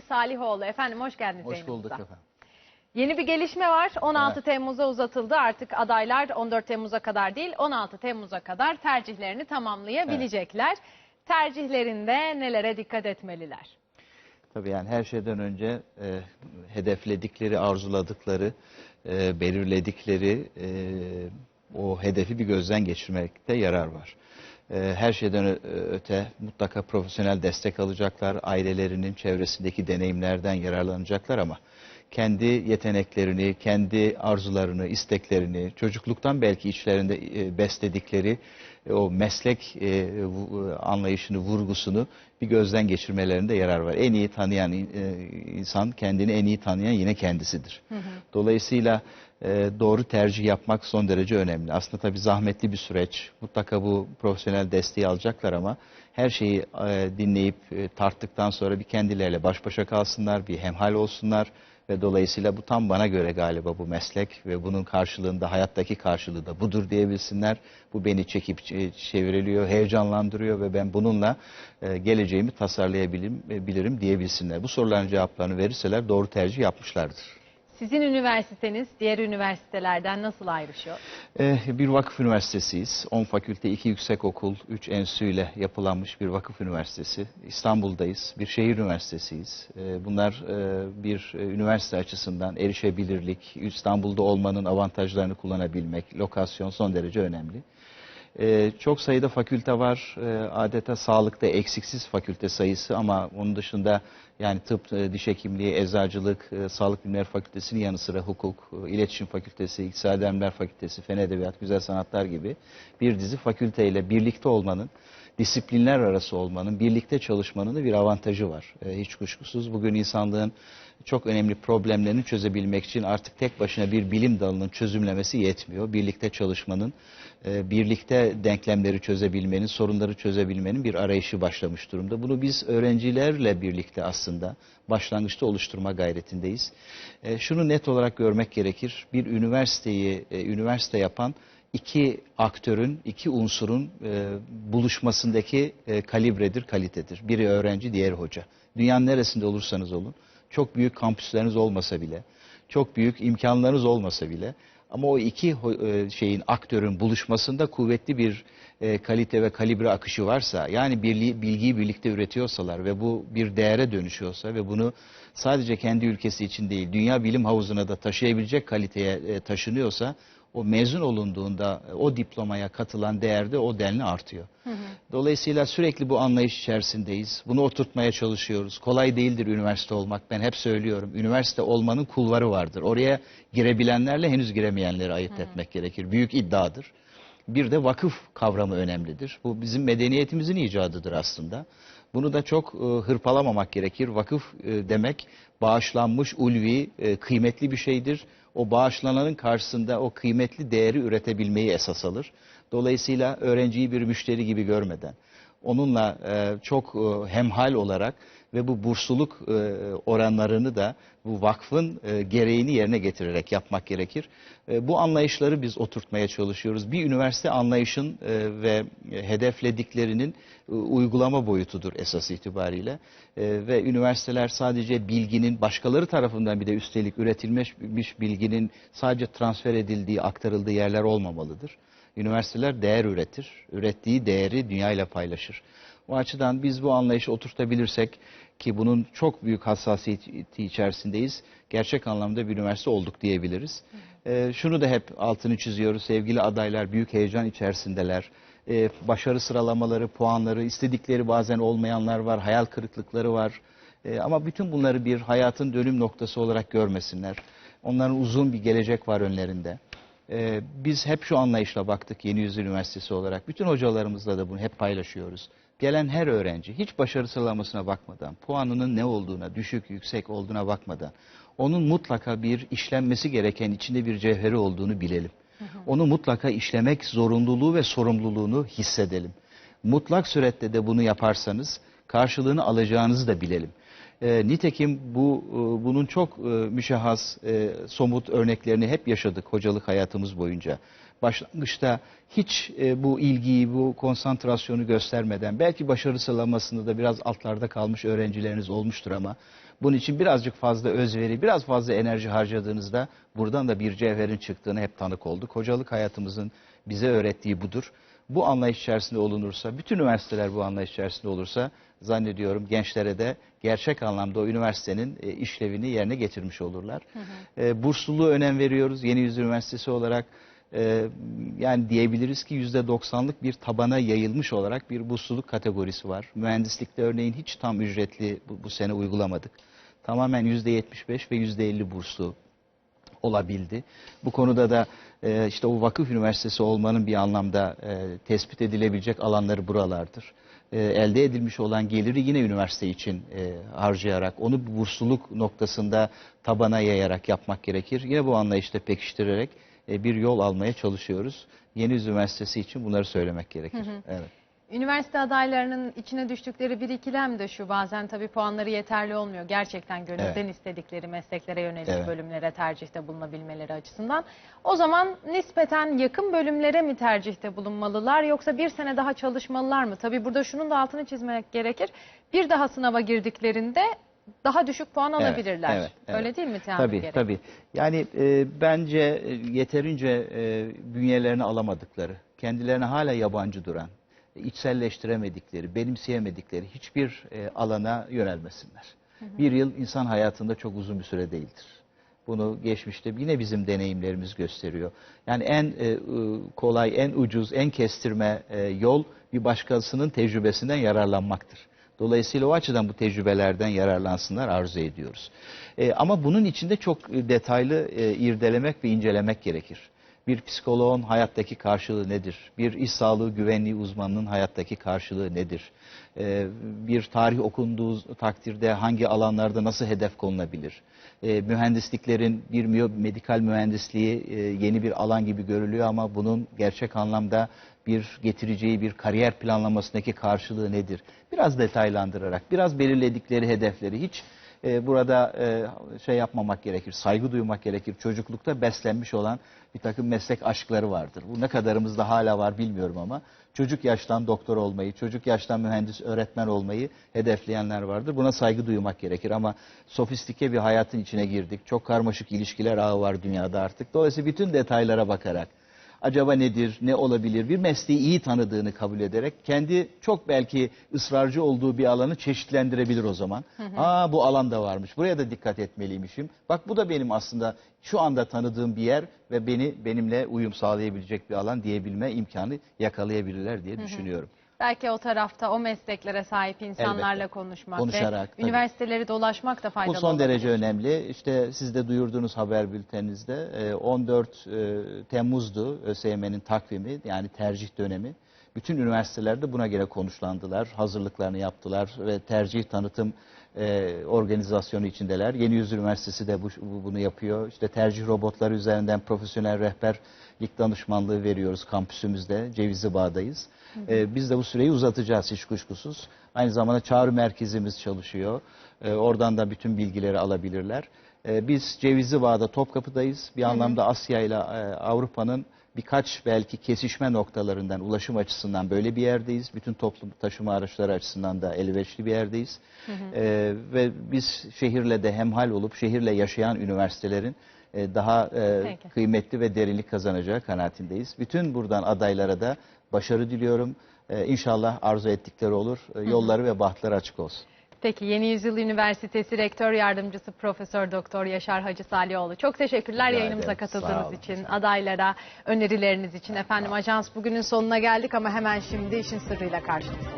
Salihoğlu. Efendim hoş geldiniz Hoş yayınımıza. bulduk efendim. Yeni bir gelişme var. 16 Evet. Temmuz'a uzatıldı. Artık adaylar 14 Temmuz'a kadar değil 16 Temmuz'a kadar tercihlerini tamamlayabilecekler. Tercihlerinde nelere dikkat etmeliler? Tabii yani her şeyden önce e, hedefledikleri, arzuladıkları, e, belirledikleri e, o hedefi bir gözden geçirmekte yarar var. E, her şeyden öte mutlaka profesyonel destek alacaklar, ailelerinin çevresindeki deneyimlerden yararlanacaklar ama kendi yeteneklerini, kendi arzularını, isteklerini, çocukluktan belki içlerinde e, besledikleri e, o meslek e, anlayışını, vurgusunu bir gözden geçirmelerinde yarar var. En iyi tanıyan insan kendini en iyi tanıyan yine kendisidir. Dolayısıyla doğru tercih yapmak son derece önemli. Aslında tabii zahmetli bir süreç. Mutlaka bu profesyonel desteği alacaklar ama her şeyi dinleyip tarttıktan sonra bir kendileriyle baş başa kalsınlar, bir hemhal olsunlar ve dolayısıyla bu tam bana göre galiba bu meslek ve bunun karşılığında hayattaki karşılığı da budur diyebilsinler. Bu beni çekip çevriliyor, heyecanlandırıyor ve ben bununla e, geleceğimi tasarlayabilirim e, diyebilsinler. Bu soruların cevaplarını verirseler doğru tercih yapmışlardır. Sizin üniversiteniz diğer üniversitelerden nasıl ayrışıyor? Eh, Bir vakıf üniversitesiyiz. 10 fakülte, 2 yüksekokul, 3 enstitüyle yapılanmış bir vakıf üniversitesi. İstanbul'dayız. Bir şehir üniversitesiyiz. Eh, Bunlar eh, bir üniversite açısından erişebilirlik, İstanbul'da olmanın avantajlarını kullanabilmek, lokasyon son derece önemli. Ee, çok sayıda fakülte var. Ee, adeta sağlıkta eksiksiz fakülte sayısı ama onun dışında yani tıp, e, diş hekimliği, eczacılık, e, sağlık bilimleri fakültesinin yanı sıra hukuk, e, iletişim fakültesi, iktisadi bilimler fakültesi, fen edebiyat, güzel sanatlar gibi bir dizi fakülteyle birlikte olmanın, disiplinler arası olmanın, birlikte çalışmanın da bir avantajı var. E, hiç kuşkusuz bugün insanlığın çok önemli problemlerini çözebilmek için artık tek başına bir bilim dalının çözümlemesi yetmiyor. Birlikte çalışmanın, e, birlikte denklemleri çözebilmenin, sorunları çözebilmenin bir arayışı başlamış durumda. Bunu biz öğrencilerle birlikte aslında başlangıçta oluşturma gayretindeyiz. E, Şunu net olarak görmek gerekir. Bir üniversiteyi e, üniversite yapan iki aktörün, iki unsurun e, buluşmasındaki e, kalibredir, kalitedir. Biri öğrenci, diğeri hoca. Dünyanın neresinde olursanız olun, çok büyük kampüsleriniz olmasa bile, çok büyük imkanlarınız olmasa bile ama o iki e, şeyin aktörün buluşmasında kuvvetli bir e, kalite ve kalibre akışı varsa, yani birliği, bilgiyi birlikte üretiyorsalar ve bu bir değere dönüşüyorsa ve bunu sadece kendi ülkesi için değil, dünya bilim havuzuna da taşıyabilecek kaliteye e, taşınıyorsa, o mezun olunduğunda e, o diplomaya katılan değerde o denli artıyor. Dolayısıyla sürekli bu anlayış içerisindeyiz. Bunu oturtmaya çalışıyoruz. Kolay değildir üniversite olmak. Ben hep söylüyorum. Üniversite olmanın kulvarı vardır. Oraya girebilenlerle henüz giremeyenleri ayırt etmek gerekir. Büyük iddiadır. Bir de vakıf kavramı önemlidir. Bu bizim medeniyetimizin icadıdır aslında. Bunu da çok e, hırpalamamak gerekir. Vakıf e, demek bağışlanmış, ulvi, e, kıymetli bir şeydir. O bağışlananın karşısında o kıymetli değeri üretebilmeyi esas alır. Dolayısıyla öğrenciyi bir müşteri gibi görmeden, onunla e, çok e, hemhal olarak ve bu bursluluk e, oranlarını da bu vakfın e, gereğini yerine getirerek yapmak gerekir. E, bu anlayışları biz oturtmaya çalışıyoruz. Bir üniversite anlayışın e, ve hedeflediklerinin e, uygulama boyutudur esas itibariyle. E, ve üniversiteler sadece bilginin başkaları tarafından bir de üstelik üretilmiş bilginin sadece transfer edildiği, aktarıldığı yerler olmamalıdır. Üniversiteler değer üretir. Ürettiği değeri dünyayla paylaşır. O açıdan biz bu anlayışı oturtabilirsek ki bunun çok büyük hassasiyeti içerisindeyiz. Gerçek anlamda bir üniversite olduk diyebiliriz. Ee, şunu da hep altını çiziyoruz. Sevgili adaylar büyük heyecan içerisindeler. Ee, başarı sıralamaları, puanları, istedikleri bazen olmayanlar var, hayal kırıklıkları var. Ee, ama bütün bunları bir hayatın dönüm noktası olarak görmesinler. Onların uzun bir gelecek var önlerinde. Ee, biz hep şu anlayışla baktık Yeni Yüzyıl Üniversitesi olarak. Bütün hocalarımızla da bunu hep paylaşıyoruz. Gelen her öğrenci hiç başarı sıralamasına bakmadan, puanının ne olduğuna, düşük, yüksek olduğuna bakmadan, onun mutlaka bir işlenmesi gereken içinde bir cevheri olduğunu bilelim. Onu mutlaka işlemek zorunluluğu ve sorumluluğunu hissedelim. Mutlak surette de bunu yaparsanız karşılığını alacağınızı da bilelim. E, nitekim bu e, bunun çok e, müşahhas, e, somut örneklerini hep yaşadık hocalık hayatımız boyunca. Başlangıçta hiç e, bu ilgiyi, bu konsantrasyonu göstermeden belki başarı sıralamasında da biraz altlarda kalmış öğrencileriniz olmuştur ama Bunun için birazcık fazla özveri, biraz fazla enerji harcadığınızda buradan da bir cevherin çıktığını hep tanık olduk. Hocalık hayatımızın bize öğrettiği budur. Bu anlayış içerisinde olunursa, bütün üniversiteler bu anlayış içerisinde olursa zannediyorum gençlere de gerçek anlamda o üniversitenin e, işlevini yerine getirmiş olurlar. E, bursluluğu önem veriyoruz Yeni Yüzyıl Üniversitesi olarak. E, yani diyebiliriz ki %90'lık bir tabana yayılmış olarak bir bursluluk kategorisi var. Mühendislikte örneğin hiç tam ücretli bu, bu sene uygulamadık. Tamamen %75 ve %50 burslu olabildi. Bu konuda da e, işte o vakıf üniversitesi olmanın bir anlamda e, tespit edilebilecek alanları buralardır. E, elde edilmiş olan geliri yine üniversite için e, harcayarak, onu bursluluk noktasında tabana yayarak yapmak gerekir. Yine bu anlayışta pekiştirerek e, bir yol almaya çalışıyoruz. Yeni Üniversitesi için bunları söylemek gerekir. Evet. Üniversite adaylarının içine düştükleri bir ikilem de şu bazen tabii puanları yeterli olmuyor. Gerçekten gönülden Evet. istedikleri mesleklere yönelik Evet. bölümlere tercihte bulunabilmeleri açısından. O zaman nispeten yakın bölümlere mi tercihte bulunmalılar yoksa bir sene daha çalışmalılar mı? Tabii burada şunun da altını çizmek gerekir. Bir daha sınava girdiklerinde daha düşük puan Evet, alabilirler. evet, evet. Öyle değil mi Teamül Tabii Gerek? tabii. Yani e, bence e, yeterince e, bünyelerini alamadıkları, kendilerine hala yabancı duran, içselleştiremedikleri, benimseyemedikleri hiçbir e, alana yönelmesinler. Bir yıl insan hayatında çok uzun bir süre değildir. Bunu geçmişte yine bizim deneyimlerimiz gösteriyor. Yani en e, kolay, en ucuz, en kestirme e, yol bir başkasının tecrübesinden yararlanmaktır. Dolayısıyla o açıdan bu tecrübelerden yararlansınlar arzu ediyoruz. E, ama bunun içinde çok e, detaylı e, irdelemek ve incelemek gerekir. Bir psikoloğun hayattaki karşılığı nedir? Bir iş sağlığı güvenliği uzmanının hayattaki karşılığı nedir? E, bir tarih okunduğu takdirde hangi alanlarda nasıl hedef konulabilir? E, mühendisliklerin bir medikal mühendisliği e, yeni bir alan gibi görülüyor ama bunun gerçek anlamda bir getireceği bir kariyer planlamasındaki karşılığı nedir? Biraz detaylandırarak, biraz belirledikleri hedefleri hiç e, burada e, şey yapmamak gerekir, saygı duymak gerekir. Çocuklukta beslenmiş olan bir takım meslek aşkları vardır. Bu ne kadarımızda hala var bilmiyorum ama çocuk yaştan doktor olmayı, çocuk yaştan mühendis, öğretmen olmayı hedefleyenler vardır. Buna saygı duymak gerekir ama sofistike bir hayatın içine girdik. Çok karmaşık ilişkiler ağı var dünyada artık. Dolayısıyla bütün detaylara bakarak acaba nedir, ne olabilir bir mesleği iyi tanıdığını kabul ederek kendi çok belki ısrarcı olduğu bir alanı çeşitlendirebilir o zaman. Aa bu alan da varmış, buraya da dikkat etmeliymişim. Bak bu da benim aslında şu anda tanıdığım bir yer ve beni benimle uyum sağlayabilecek bir alan diyebilme imkanı yakalayabilirler diye düşünüyorum. Belki o tarafta o mesleklere sahip insanlarla Elbette. konuşmak Konuşarak, ve tabii. üniversiteleri dolaşmak da Bu faydalı son olabilir. derece önemli. İşte siz de duyurduğunuz haber bülteninizde e, 14 e, Temmuz'du ÖSYM'nin takvimi yani tercih dönemi. Bütün üniversitelerde buna göre konuşlandılar, hazırlıklarını yaptılar ve tercih tanıtım e, organizasyonu içindeler. Yeni Yüzyıl Üniversitesi de bu, bu- bunu yapıyor. İşte tercih robotları üzerinden profesyonel rehberlik danışmanlığı veriyoruz kampüsümüzde. Cevizli Bağ'dayız. E, biz de bu süreyi uzatacağız hiç kuşkusuz. Aynı zamanda çağrı merkezimiz çalışıyor. E, oradan da bütün bilgileri alabilirler. E, biz Cevizli Bağ'da Topkapı'dayız. Bir anlamda Asya ile e, Avrupa'nın birkaç belki kesişme noktalarından ulaşım açısından böyle bir yerdeyiz. Bütün toplum taşıma araçları açısından da elverişli bir yerdeyiz. E, ve biz şehirle de hemhal olup şehirle yaşayan üniversitelerin e, daha e, Peki. kıymetli ve derinlik kazanacağı kanaatindeyiz. Bütün buradan adaylara da başarı diliyorum. E, inşallah arzu ettikleri olur. E, yolları ve bahtları açık olsun. Peki Yeni Yüzyıl Üniversitesi Rektör Yardımcısı Profesör Doktor Yaşar Hacı Salioğlu. Çok teşekkürler Rica yayınımıza ederim. Katıldığınız olun. için, adaylara önerileriniz için. Efendim ajans bugünün sonuna geldik ama hemen şimdi işin sırrıyla karşınızdayız.